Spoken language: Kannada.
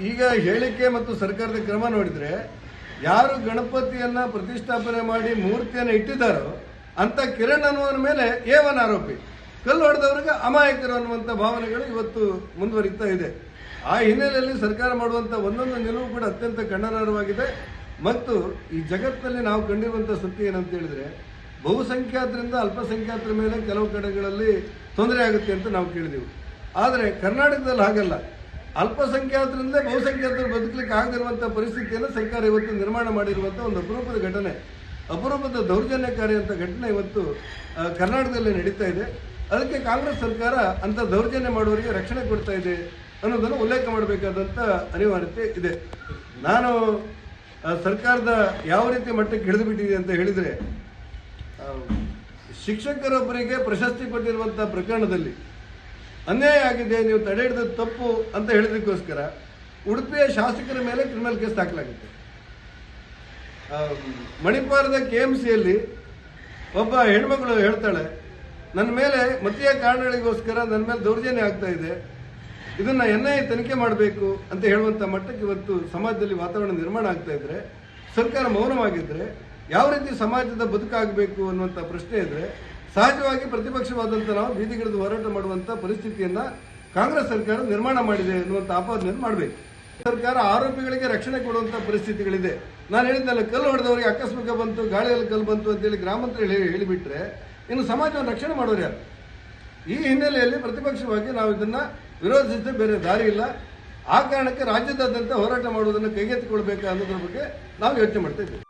ಈಗ ಹೇಳಿಕೆ ಮತ್ತು ಸರ್ಕಾರದ ಕ್ರಮ ನೋಡಿದ್ರೆ ಯಾರು ಗಣಪತಿಯನ್ನ ಪ್ರತಿಷ್ಠಾಪನೆ ಮಾಡಿ ಮೂರ್ತಿಯನ್ನು ಇಟ್ಟಿದ್ದಾರೋ ಅಂತ ಕಿರಣ್ ಅನ್ನುವನ ಮೇಲೆ ಏವನ್ ಆರೋಪಿ. ಕಲ್ಲು ಹೊಡೆದವ್ರಿಗೆ ಅಮಾಯಕರು ಅನ್ನುವಂಥ ಭಾವನೆಗಳು ಇವತ್ತು ಮುಂದುವರಿತಾ ಇದೆ. ಆ ಹಿನ್ನೆಲೆಯಲ್ಲಿ ಸರ್ಕಾರ ಮಾಡುವಂತ ಒಂದೊಂದು ನಿಲುವು ಕೂಡ ಅತ್ಯಂತ ಖಂಡನಾರ್ಹವಾಗಿದೆ ಮತ್ತು ಈ ಜಗತ್ತಿನಲ್ಲಿ ನಾವು ಕಂಡಿರುವಂಥ ಸತ್ಯ ಏನಂತ ಹೇಳಿದ್ರೆ, ಬಹುಸಂಖ್ಯಾತರಿಂದ ಅಲ್ಪಸಂಖ್ಯಾತರ ಮೇಲೆ ಕೆಲವು ಕಡೆಗಳಲ್ಲಿ ತೊಂದರೆ ಆಗುತ್ತೆ ಅಂತ ನಾವು ಕೇಳಿದೆವು. ಆದರೆ ಕರ್ನಾಟಕದಲ್ಲಿ ಹಾಗಲ್ಲ. ಅಲ್ಪಸಂಖ್ಯಾತರಿಂದ ಬಹುಸಂಖ್ಯಾತರು ಬದುಕಲಿಕ್ಕೆ ಆಗದಿರುವಂಥ ಪರಿಸ್ಥಿತಿಯನ್ನು ಸರ್ಕಾರ ಇವತ್ತು ನಿರ್ಮಾಣ ಮಾಡಿರುವಂಥ ಒಂದು ಅಪರೂಪದ ಘಟನೆ. ಅಪರೂಪದ ದೌರ್ಜನ್ಯಕಾರಿ ಅಂತ ಘಟನೆ ಇವತ್ತು ಕರ್ನಾಟಕದಲ್ಲಿ ನಡೀತಾ ಇದೆ. ಅದಕ್ಕೆ ಕಾಂಗ್ರೆಸ್ ಸರ್ಕಾರ ಅಂತ ದೌರ್ಜನ್ಯ ಮಾಡುವವರಿಗೆ ರಕ್ಷಣೆ ಕೊಡ್ತಾ ಇದೆ ಅನ್ನೋದನ್ನು ಉಲ್ಲೇಖ ಮಾಡಬೇಕಾದಂಥ ಅನಿವಾರ್ಯತೆ ಇದೆ. ನಾನು ಸರ್ಕಾರದ ಯಾವ ರೀತಿ ಮಟ್ಟಕ್ಕೆ ಹಿಡಿದು ಬಿಟ್ಟಿದೆ ಅಂತ ಹೇಳಿದರೆ ಶಿಕ್ಷಕರೊಬ್ಬರಿಗೆ ಪ್ರಶಸ್ತಿ ಕೊಟ್ಟಿರುವಂಥ ಪ್ರಕರಣದಲ್ಲಿ ಅನ್ಯಾಯ ಆಗಿದೆ, ನೀವು ತಡೆ ಹಿಡಿದ ತಪ್ಪು ಅಂತ ಹೇಳಿದಕ್ಕೋಸ್ಕರ ಉಡುಪಿಯ ಶಾಸಕರ ಮೇಲೆ ಕ್ರಿಮಿನಲ್ ಕೇಸ್ ದಾಖಲಾಗುತ್ತೆ. ಮಣಿಪಾಲದ ಕೆ ಎಂ ಸಿಯಲ್ಲಿ ಒಬ್ಬ ಹೆಣ್ಮಗಳು ಹೇಳ್ತಾಳೆ, ನನ್ನ ಮೇಲೆ ಮತೀಯ ಕಾರಣಗಳಿಗೋಸ್ಕರ ನನ್ನ ಮೇಲೆ ದೌರ್ಜನ್ಯ ಆಗ್ತಾ ಇದೆ. ಇದನ್ನ ಎನ್ ಐ ತನಿಖೆ ಮಾಡಬೇಕು ಅಂತ ಹೇಳುವಂತ ಮಟ್ಟಕ್ಕೆ ಇವತ್ತು ಸಮಾಜದಲ್ಲಿ ವಾತಾವರಣ ನಿರ್ಮಾಣ ಆಗ್ತಾ ಇದ್ರೆ, ಸರ್ಕಾರ ಮೌನವಾಗಿದ್ರೆ, ಯಾವ ರೀತಿ ಸಮಾಜದ ಬದುಕಾಗಬೇಕು ಅನ್ನುವಂಥ ಪ್ರಶ್ನೆ ಇದ್ರೆ ಸಹಜವಾಗಿ ಪ್ರತಿಪಕ್ಷವಾದಂಥ ನಾವು ಬೀದಿಗಿಳಿದು ಹೋರಾಟ ಮಾಡುವಂತ ಪರಿಸ್ಥಿತಿಯನ್ನ ಕಾಂಗ್ರೆಸ್ ಸರ್ಕಾರ ನಿರ್ಮಾಣ ಮಾಡಿದೆ ಅನ್ನುವಂಥ ಆಪಾದನೆಯನ್ನು ಮಾಡಬೇಕು. ಸರ್ಕಾರ ಆರೋಪಿಗಳಿಗೆ ರಕ್ಷಣೆ ಕೊಡುವಂತ ಪರಿಸ್ಥಿತಿಗಳಿದೆ. ನಾನು ಹೇಳಿದ್ನಲ್ಲ ಕಲ್ಲು ಹೊಡೆದವರಿಗೆ ಆಕಸ್ಮಿಕ ಬಂತು, ಗಾಳಿಯಲ್ಲಿ ಕಲ್ಲು ಬಂತು ಅಂತೇಳಿ ಗ್ರಾಮಾಂತರ ಹೇಳಿ ಹೇಳಿಬಿಟ್ರೆ ಇನ್ನು ಸಮಾಜವನ್ನು ರಕ್ಷಣೆ ಮಾಡೋರು ಯಾರು? ಈ ಹಿನ್ನೆಲೆಯಲ್ಲಿ ಪ್ರತಿಪಕ್ಷವಾಗಿ ನಾವು ಇದನ್ನ ವಿರೋಧಿಸದೆ ಬೇರೆ ದಾರಿ ಇಲ್ಲ. ಆ ಕಾರಣಕ್ಕೆ ರಾಜ್ಯದಾದ್ಯಂತ ಹೋರಾಟ ಮಾಡುವುದನ್ನು ಕೈಗೆತ್ತಿಕೊಳ್ಬೇಕಾ ಅನ್ನೋದ್ರ ಬಗ್ಗೆ ನಾವು ಯೋಚನೆ ಮಾಡ್ತಾ ಇದ್ದೀವಿ.